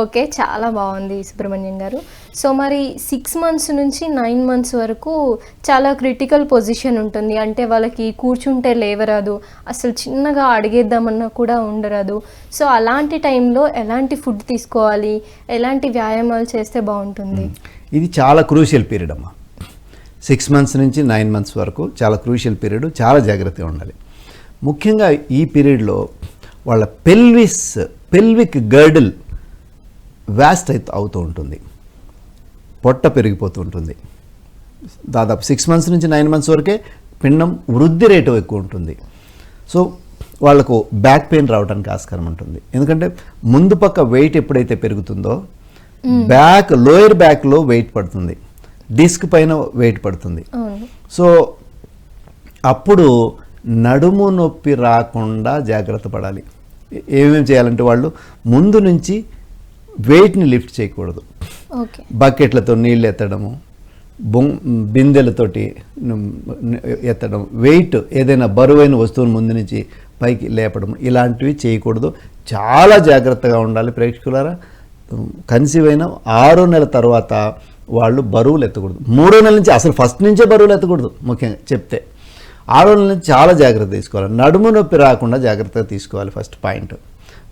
Okay చాలా బాగుంది సుబ్రహ్మణ్యం గారు. సో మరి సిక్స్ మంత్స్ నుంచి నైన్ మంత్స్ వరకు చాలా క్రిటికల్ పొజిషన్ ఉంటుంది. అంటే వాళ్ళకి కూర్చుంటే లేవరాదు అసలు చిన్నగా అడిగేద్దామన్నా కూడా ఉండరాదు. సో అలాంటి టైంలో ఎలాంటి ఫుడ్ తీసుకోవాలి ఎలాంటి వ్యాయామాలు చేస్తే బాగుంటుంది? ఇది చాలా క్రూషియల్ పీరియడ్ అమ్మా. సిక్స్ మంత్స్ నుంచి నైన్ మంత్స్ వరకు చాలా క్రూషియల్ పీరియడ్ చాలా జాగ్రత్తగా ఉండాలి. ముఖ్యంగా ఈ పీరియడ్లో వాళ్ళ పెల్విస్ పెల్విక్ గర్డిల్ వ్యాస్ట్ అయితే అవుతూ ఉంటుంది. పొట్ట పెరిగిపోతూ ఉంటుంది. దాదాపు సిక్స్ మంత్స్ నుంచి నైన్ మంత్స్ వరకే పిండం వృద్ధి రేటు ఎక్కువ ఉంటుంది. సో వాళ్ళకు బ్యాక్ పెయిన్ రావడానికి ఆస్కారం ఉంటుంది. ఎందుకంటే ముందు పక్క వెయిట్ ఎప్పుడైతే పెరుగుతుందో బ్యాక్ లోయర్ బ్యాక్లో వెయిట్ పడుతుంది. డిస్క్ పైన వెయిట్ పడుతుంది. సో అప్పుడు నడుము నొప్పి రాకుండా జాగ్రత్త పడాలి. ఏమేమి చేయాలంటే వాళ్ళు ముందు నుంచి వెయిట్ని లిఫ్ట్ చేయకూడదు. బకెట్లతో నీళ్ళు ఎత్తడము బొం బిందెలతోటి ఎత్తడం వెయిట్ ఏదైనా బరువైన వస్తువుని ముందు నుంచి పైకి లేపడం ఇలాంటివి చేయకూడదు. చాలా జాగ్రత్తగా ఉండాలి ప్రేక్షకులారా. కన్సీవ్ అయిన ఆరో నెల తర్వాత వాళ్ళు బరువులు ఎత్తకూడదు. మూడో నెల నుంచి అసలు ఫస్ట్ నుంచే బరువులు ఎత్తకూడదు ముఖ్యంగా చెప్తే. ఆరో నెల నుంచి చాలా జాగ్రత్త తీసుకోవాలి. నడుము నొప్పి రాకుండా జాగ్రత్తగా తీసుకోవాలి ఫస్ట్ పాయింట్.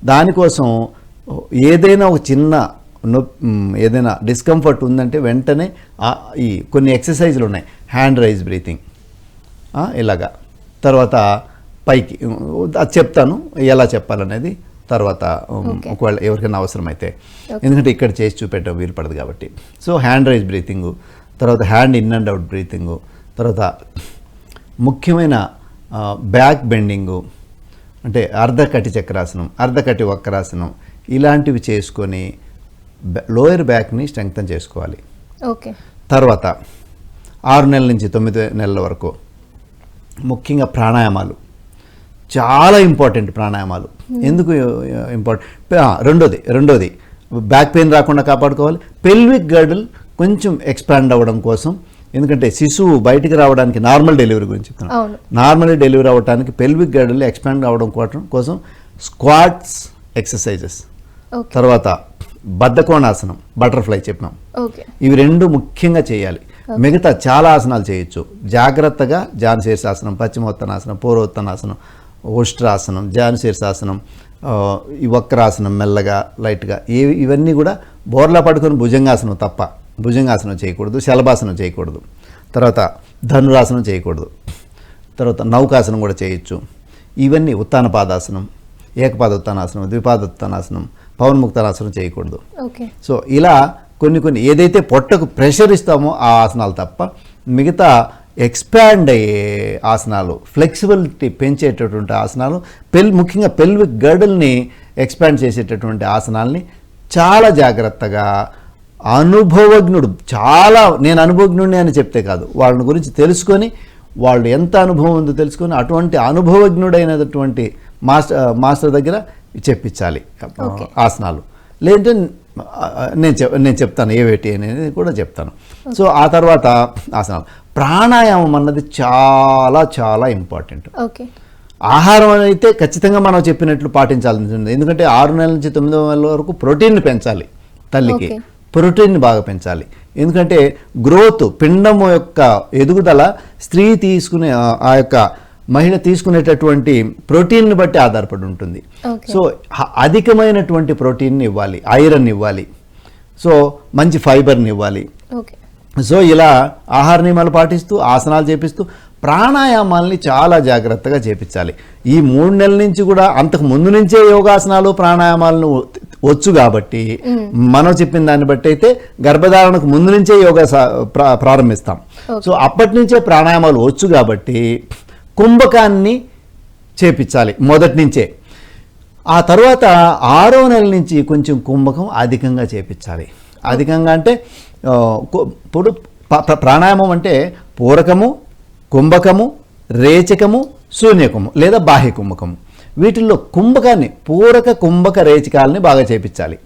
దానికోసం ఏదైనా ఒక చిన్న ఏదైనా డిస్కంఫర్ట్ ఉందంటే వెంటనే ఈ కొన్ని ఎక్సర్సైజ్లు ఉన్నాయి. హ్యాండ్ రైజ్ బ్రీతింగ్ ఇలాగా. తర్వాత పైకి అది చెప్తాను. ఎలా చెప్పాలనేది తర్వాత. ఒకవేళ ఎవరికైనా అవసరమైతే. ఎందుకంటే ఇక్కడ చేసి చూపెట్టడం వీలు పడదు కాబట్టి. సో హ్యాండ్ రైజ్ బ్రీతింగు తర్వాత hand in and out breathing తర్వాత ముఖ్యమైన బ్యాక్ బెండింగు అంటే అర్ధకటి చక్రాసనం అర్ధకటి వక్రాసనం ఇలాంటివి చేసుకొని లోయర్ బ్యాక్ని స్ట్రెంగ్తన్ చేసుకోవాలి. ఓకే. తర్వాత ఆరు నెలల నుంచి తొమ్మిది నెలల వరకు ముఖ్యంగా ప్రాణాయామాలు. చాలా ఇంపార్టెంట్ ప్రాణాయామాలు. ఎందుకు ఇంపార్టెంట్ రెండోది రెండోది. బ్యాక్ పెయిన్ రాకుండా కాపాడుకోవాలి. పెల్విక్ గర్డల్ కొంచెం ఎక్స్పాండ్ అవ్వడం కోసం ఎందుకంటే శిశువు బయటికి రావడానికి నార్మల్ డెలివరీ గురించి చెప్తున్నాను. నార్మల్ డెలివరీ అవ్వడానికి పెల్విక్ గర్డల్ ఎక్స్పాండ్ అవ్వడం కోసం- కోసం స్క్వాట్స్ ఎక్సర్సైజెస్. తర్వాత బద్ధకోణాసనం బటర్ఫ్లై చెప్పినాం. ఇవి రెండు ముఖ్యంగా చేయాలి. మిగతా చాలా ఆసనాలు చేయొచ్చు. జాగ్రత్తగా జానశీర్షాసనం పశ్చిమోత్తనాసనం పూర్వోత్తనాసనం ఉష్ట్రాసనం జానశీర్షాసనం ఈ వక్రాసనం మెల్లగా లైట్గా ఇవి ఇవన్నీ కూడా బోర్లా పడుకొని భుజంగాసనం తప్ప భుజంగాసనం చేయకూడదు శలభాసనం చేయకూడదు. తర్వాత ధనురాసనం చేయకూడదు. తర్వాత నౌకాసనం కూడా చేయొచ్చు. ఇవన్నీ ఉత్తాన పాదాసనం ఏకపాద ఉత్తానాసనం ద్విపాద ఉత్తానాసనం పవన్ముక్తానాసనం చేయకూడదు. ఓకే. సో ఇలా కొన్ని కొన్ని ఏదైతే పొట్టకు ప్రెషర్ ఇస్తామో ఆ ఆసనాలు తప్ప మిగతా ఎక్స్పాండ్ అయ్యే ఆసనాలు ఫ్లెక్సిబిలిటీ పెంచేటటువంటి ఆసనాలు పెల్ ముఖ్యంగా పెల్విక్ గర్డల్ని ఎక్స్పాండ్ చేసేటటువంటి ఆసనాల్ని చాలా జాగ్రత్తగా అనుభవజ్ఞుడు చాలా నేను అనుభవజ్ఞుడిని అని చెప్తే కాదు వాళ్ళని గురించి తెలుసుకొని వాళ్ళు ఎంత అనుభవం ఉందో తెలుసుకొని అటువంటి అనుభవజ్ఞుడైనటువంటి మాస్టర్ మాస్టర్ దగ్గర చెప్పించాలి. ఆసనాలు. లేదంటే నేను చెప్ నేను చెప్తాను ఏ వేటి అనేది కూడా చెప్తాను. సో ఆ తర్వాత ఆసనాలు. ప్రాణాయామం అన్నది చాలా చాలా ఇంపార్టెంట్. ఓకే. ఆహారం అయితే ఖచ్చితంగా మనం చెప్పినట్లు పాటించాల్సి ఉంది ఎందుకంటే ఆరు నెలల నుంచి తొమ్మిది నెలల వరకు ప్రోటీన్ని పెంచాలి తల్లికి. ప్రోటీన్ని బాగా పెంచాలి. ఎందుకంటే గ్రోత్ పిండము యొక్క ఎదుగుదల స్త్రీ తీసుకునే ఆ యొక్క మహిళ తీసుకునేటటువంటి ప్రోటీన్ని బట్టి ఆధారపడి ఉంటుంది. సో అధికమైనటువంటి ప్రోటీన్ని ఇవ్వాలి. ఐరన్ ఇవ్వాలి. సో మంచి ఫైబర్ని ఇవ్వాలి. సో ఇలా ఆహార నియమాలు పాటిస్తూ ఆసనాలు చేపిస్తూ ప్రాణాయామాల్ని చాలా జాగ్రత్తగా చేపించాలి. ఈ మూడు నెలల నుంచి కూడా అంతకు ముందు నుంచే యోగాసనాలు ప్రాణాయామాలను వచ్చు కాబట్టి మనం చెప్పిన దాన్ని బట్టి అయితే గర్భధారణకు ముందు నుంచే యోగా ప్రారంభిస్తాం. సో అప్పటి నుంచే ప్రాణాయామాలు వచ్చు కాబట్టి కుంభకాన్ని చేపించాలి మొదటి నుంచే. ఆ తర్వాత ఆరో నెల నుంచి కొంచెం కుంభకం అధికంగా చేపించాలి. అధికంగా అంటే ఇప్పుడు ప్రాణాయామం అంటే పూరకము కుంభకము రేచకము శూన్యకము లేదా బాహ్య కుంభకము. వీటిల్లో కుంభకాన్ని పూరక కుంభక రేచకాలని బాగా చేపించాలి.